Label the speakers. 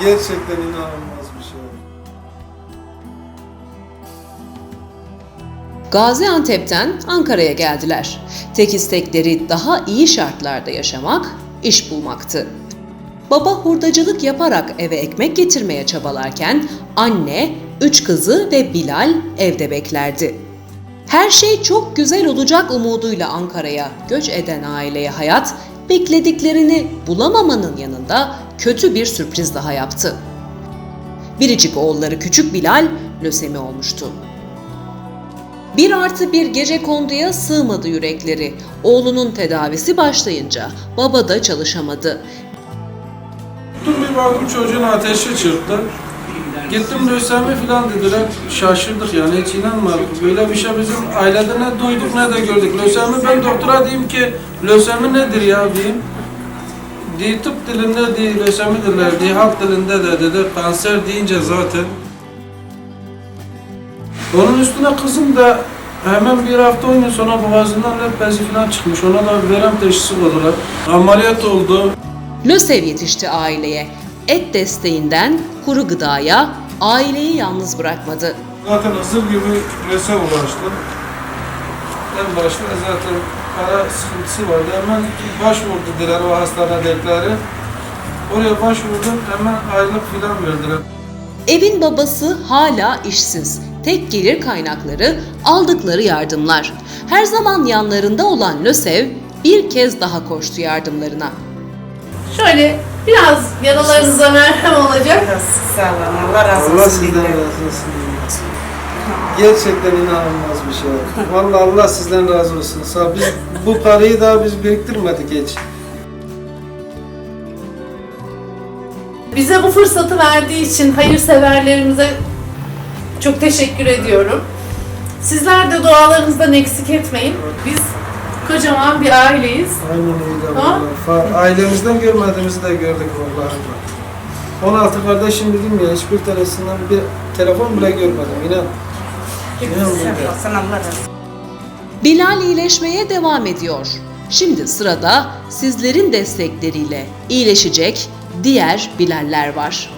Speaker 1: Gerçekten inanılmaz bir şey.
Speaker 2: Gaziantep'ten Ankara'ya geldiler. Tek istekleri daha iyi şartlarda yaşamak, iş bulmaktı. Baba hurdacılık yaparak eve ekmek getirmeye çabalarken anne, üç kızı ve Bilal evde beklerdi. Her şey çok güzel olacak umuduyla Ankara'ya göç eden aileye hayat beklediklerini bulamamanın yanında kötü bir sürpriz daha yaptı. Biricik oğulları küçük Bilal lösemi olmuştu. Bir artı bir gece konduya sığmadı yürekleri. Oğlunun tedavisi başlayınca baba da çalışamadı.
Speaker 1: Gittim bir baktım çocuğun ateşi çıktı. Gittim lösemi falan dediler. Şaşırdık yani hiç inanmadık. Böyle bir şey bizim ailede ne duyduk ne de gördük. Lösemi ben doktora diyeyim ki lösemi nedir ya diyeyim. Diye tıp dilinde diye lösemidirler diye halk dilinde de dedi kanser deyince zaten. Onun üstüne kızım da hemen bir hafta on gün sonra boğazından lep bezi falan çıkmış. Ona da verem teşhisi koydular. Ameliyat oldu.
Speaker 2: LÖSEV yetişti aileye. Et desteğinden kuru gıdaya aileyi yalnız bırakmadı.
Speaker 1: Zaten hazır gibi rese ulaştı. En başta zaten para sıkıntısı vardı. Hemen başvurdu dediler o hastanedekileri. Oraya başvurdum hemen aylık filan verdiler.
Speaker 2: Evin babası hala işsiz. Tek gelir kaynakları aldıkları yardımlar. Her zaman yanlarında olan LÖSEV bir kez daha koştu yardımlarına.
Speaker 3: Şöyle biraz yaralarınıza merhem olacak.
Speaker 4: Sağ olun. Allah razı olsun.
Speaker 1: Allah sizden razı olsun. Gerçekten inanılmaz bir şey. Vallahi Allah sizden razı olsun. Sağ biz bu parayı daha biz biriktirmedik hiç.
Speaker 3: Bize bu fırsatı verdiği için hayırseverlerimize çok teşekkür ediyorum. Sizler de dualarınızdan eksik etmeyin. Biz kocaman bir aileyiz.
Speaker 1: Aynen öyle
Speaker 3: Ha?
Speaker 1: vallahi. Ailemizden görmediğimizi de gördük vallahi. 16 kardeşim dedim ya hiçbir tanesinden bir telefon bile görmedim inan.
Speaker 2: Bilal iyileşmeye devam ediyor. Şimdi sırada sizlerin destekleriyle iyileşecek diğer Bilaller var.